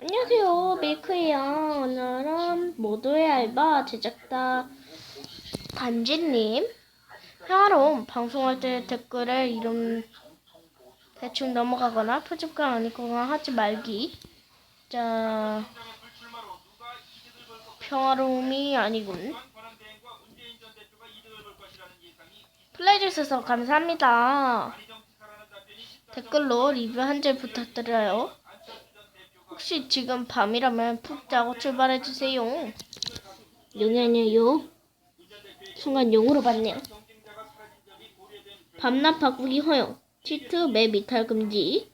안녕하세요, 밀크예요. 오늘은 모두의 알바 제작자 단지님 평화로운 방송할 때 댓글에 이름 대충 넘어가거나 표집가 아니거나 하지 말기. 자, 평화로움이 아니군. 플레이해주셔서 감사합니다. 댓글로 리뷰 한 줄 부탁드려요. 혹시 지금 밤이라면 푹 자고 출발해주세요. 용이 아니에요. 순간 용으로 봤네요. 밤낮 바꾸기 허용. 치트 맵 이탈 금지.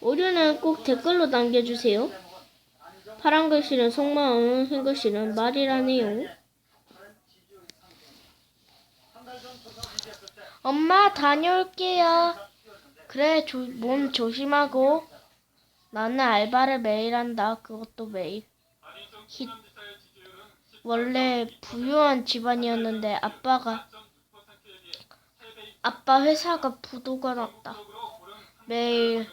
오류는 꼭 댓글로 남겨주세요. 파란 글씨는 속마음, 흰 글씨는 말이라네요. 엄마 다녀올게요. 그래 조, 몸 조심하고. 나는 알바를 매일 한다. 그것도 매일. 히, 원래 부유한 집안이었는데 아빠가 아빠 회사가 부도가 났다. 매일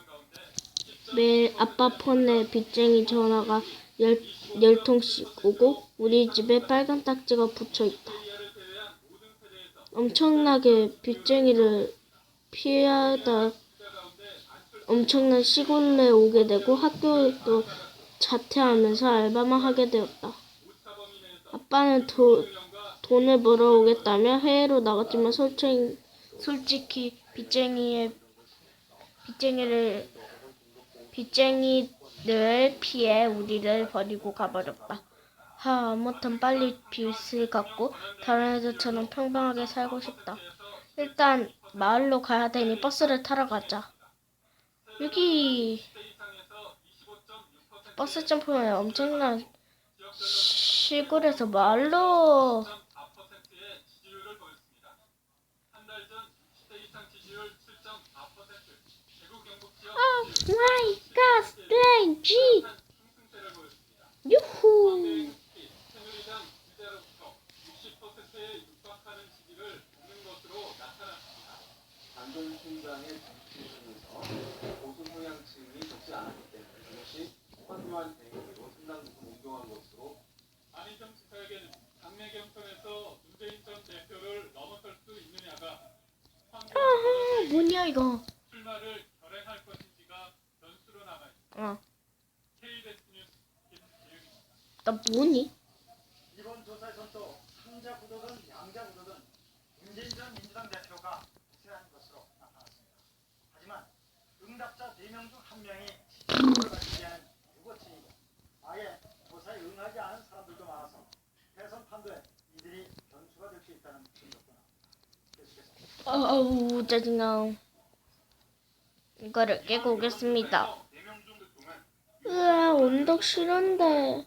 매일 아빠 폰에 빚쟁이 전화가 열, 열 통씩 오고 우리 집에 빨간 딱지가 붙어 있다. 엄청나게 빚쟁이를 피하다 엄청난 시골에 오게 되고 학교도 자퇴하면서 알바만 하게 되었다. 아빠는 도, 돈을 벌어오겠다며 해외로 나갔지만 솔직히, 솔직히 빚쟁이의 빚쟁이를 빚쟁이를 피해 우리를 버리고 가버렸다. 하, 아무튼 빨리 빚을 갚고 다른 애들처럼 평범하게 살고 싶다. 일단 마을로 가야 되니 버스를 타러 가자. 여기 버스 점프에 엄청난 시골에서 오 마이 갓 스트레인지 유후 단전 신장의 정치에서 보수 성향층이 적지 않았기 때문에 이것이 화두한 대응으로 상당 부분 운동한 것으로 안희정 지사에게는 당내 경선에서 문재인 전 대표를 넘어설 수 있느냐가 아하 뭐냐 이거 출마를 결행할 것인지가 변수로 남아. 어나 KBS 뉴스 김기욱입니다. 뭐니 이번 조사에서도 상자 구도든 양자 구도든 문재인 전 민주당 대표가 우세한 것으로 나타났습니다. 하지만 응답자 4명 중 1명이 지지율을 가지지 않은 유거층이고 아예 조사에 응하지 않은 사람들도 많아서 대선 판도에 이들이 변수가 될 수 있다는. 계속해서 어우 짜증나 이거를 깨고 오겠습니다 으아 언덕 싫은데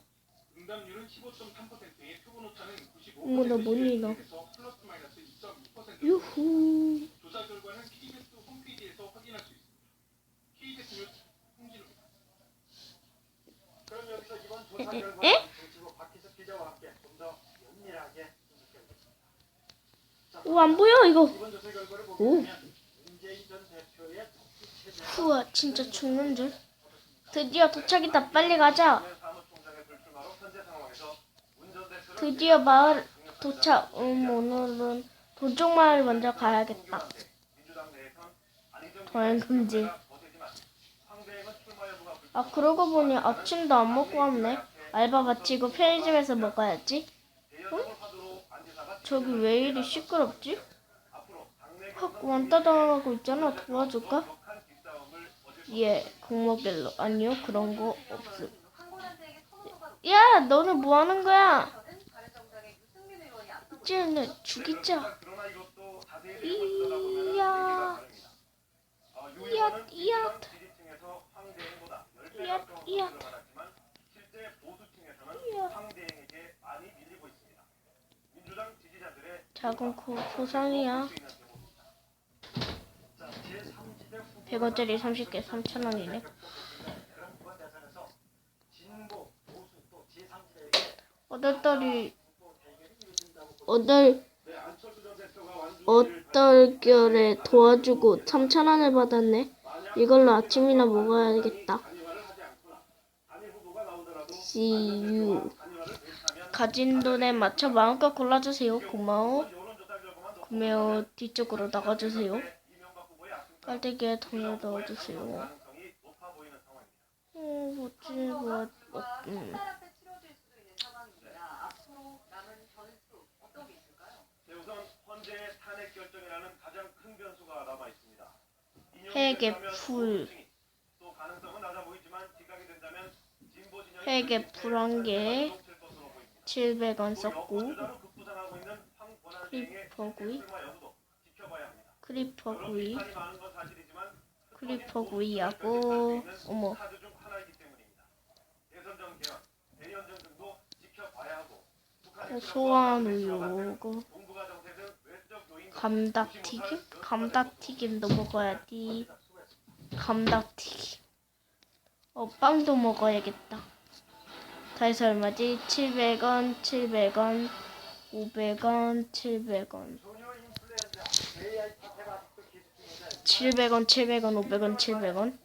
응답률은 15.3%에 표본 오차는 95%. 어머, 나 뭐니, 나. 플러스 마이너스 2.2%. 유후 조사 결과는 에? 오 안 보여 이거. 오. 우와 진짜 죽는 줄 드디어 도착이다 빨리 가자. 드디어 마을 도착 음 오늘은 도쪽 마을 먼저 가야겠다. 더행 금지 거세지만 상대행은 출마 여부가 불 아 그러고 보니 아침도 안 먹고 왔네. 알바 마치고 편의점에서 먹어야지. 지사가 저기 왜 이리 시끄럽지? 확 왔다 당하고 있잖아. 도와줄까? 예 공모별로. 아니요 그런 거 없음. 야 너는 뭐 하는 거야? 쟤네 죽이자. 이야. 이야, 이야. 작은 코 소상이야. 자, 제3지대 후보 100원짜리 30개 3,000원이네. 그런 이번 대선에서 진보, 보수 또 제3지대에게 어떨떨이 어떨 네, 어떨결에 도와주고 3,000원을 받았네. 이걸로 아침이나 먹어야겠다. You. 가진 돈에 맞춰 마음껏 골라주세요. 고마워. 구매호 뒤쪽으로 나가주세요. 빨대기에 돈을 넣어주세요. 어, 뭐지, 뭐, 뭐, 음. 핵의 풀. 또 가능성은 낮아 보이지만 기각이 된다면 것으로 보입니다. 700원 또 썼고, 여권주자로 급부상하고 있는 황 권한대행의 크리퍼 구이, 실마 여부도 지켜봐야 합니다. 크리퍼 여러 구이, 비판이 많은 건 사실이지만 크리퍼 구이하고, 어머, 고소한 우유, 요인도 감닭튀김? 감닭튀김도 먹어야지. 감닭튀김. 어, 빵도 먹어야겠다. 다 해서 얼마지? 700원, 700원, 500원, 700원. 소녀 인플루엔자 AI 사태가 아직도 계속 중인데 700원, 700원, 500원, 700원.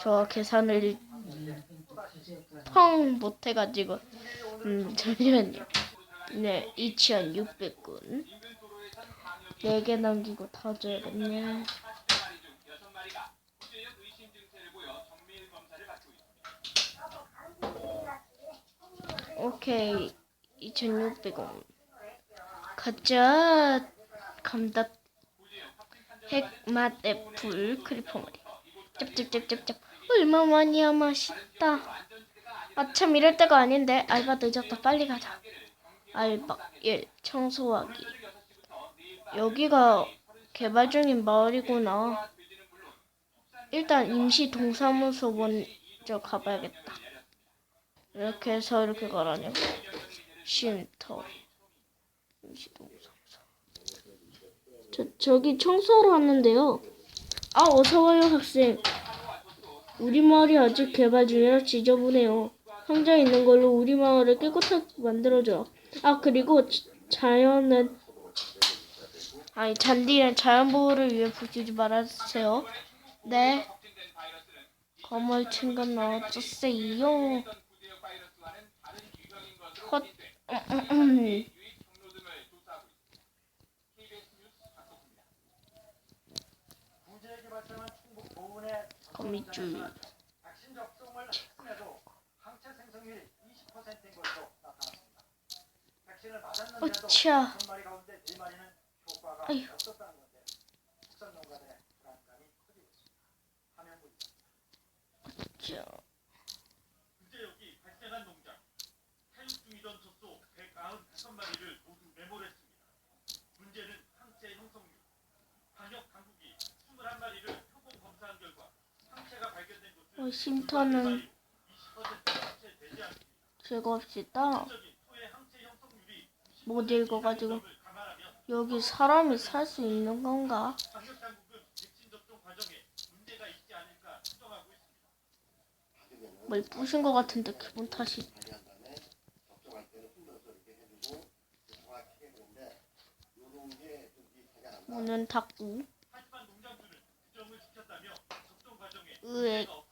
저 계산을 펑 못해가지고. 음, 잠시만요. 네, 2,600원. 4개 남기고 다 줘야겠네. 80마리 중 6마리가 구제역 의심 증세를 보여 정밀 검사를 받고 있습니다. 오케이. 2,600원. 가자. 감닭. 핵맛 애플 크리퍼 머리. 짭짭짭짭짭. 얼마만이야 맛있다. 아참 이럴 때가 아닌데 알바 늦었다 빨리 가자. 알바 1 청소하기. 여기가 개발 중인 마을이구나. 일단 임시 동사무소 먼저 가봐야겠다. 이렇게 해서 이렇게 가라냐. 쉼터. 저, 저기 청소하러 왔는데요. 아, 어서와요, 학생. 우리 마을이 아직 개발 중이라 지저분해요. 상자에 있는 걸로 우리 마을을 깨끗하게 만들어줘. 아, 그리고 자- 자연은, 아니, 잔디는 자연 보호를 위해 부수지 말아주세요. 네. 건물 친건 넣어주세요. 거미줄. 백신 접종을 했음에도 항체 생성률이 20%인 것으로 나타났습니다. 백신을 맞았는데도 으쌰. 6마리 가운데 4마리는 효과가 아휴. 없었다는 건데 축산 농가들의 불안감이 커지고 있습니다. 화면 보입니다. 자, 구제역이 발생한 농장 사육 중이던 젖소 195마리를 모두 매몰했습니다. 문제는 항체 형성률. 방역 당국이 21마리를 표본 검사한 결과 항체가 발견된 곳은 어, 쉼터는 20% 항체되지 않습니다. 즐겁시다. 못 읽어가지고. 여기 사람이 살 수 있는 건가? 뭘 부신 것 같은데 기분 탓이. 으에 문제가 없었다고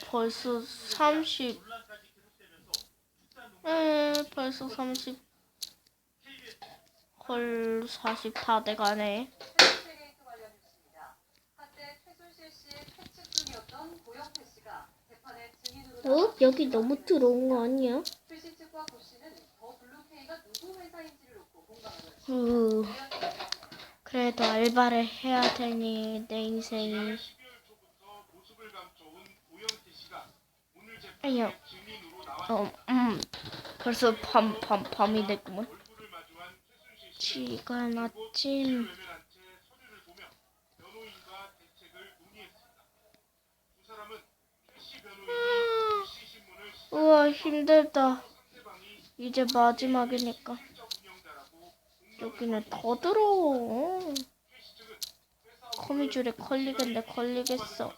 던 고영태 씨가 재판에 증인으로 어? 여기 너무 들어온 거 아니야? 그래도 알바를 해야 되니 내 인생이. 아니요. 어, 음. 벌써 밤, 밤, 밤이 됐구먼. 지금 아침. 음. 우와, 힘들다. 이제 마지막이니까. 여기는 더 더러워. 거미줄에 음. 걸리겠네, 걸리겠어.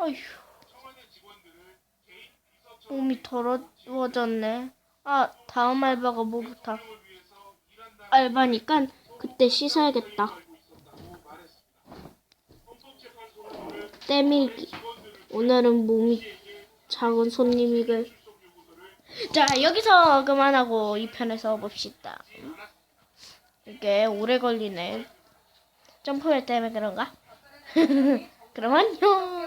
아휴. 몸이 더러워졌네. 아, 다음 알바가 뭐부터. 알바니까 그때 씻어야겠다. 때밀기. 오늘은 몸이 작은 손님이글. 자, 여기서 그만하고 이편에서 봅시다. 이게 오래 걸리네. 점프할 때문에 그런가? 그럼 안녕!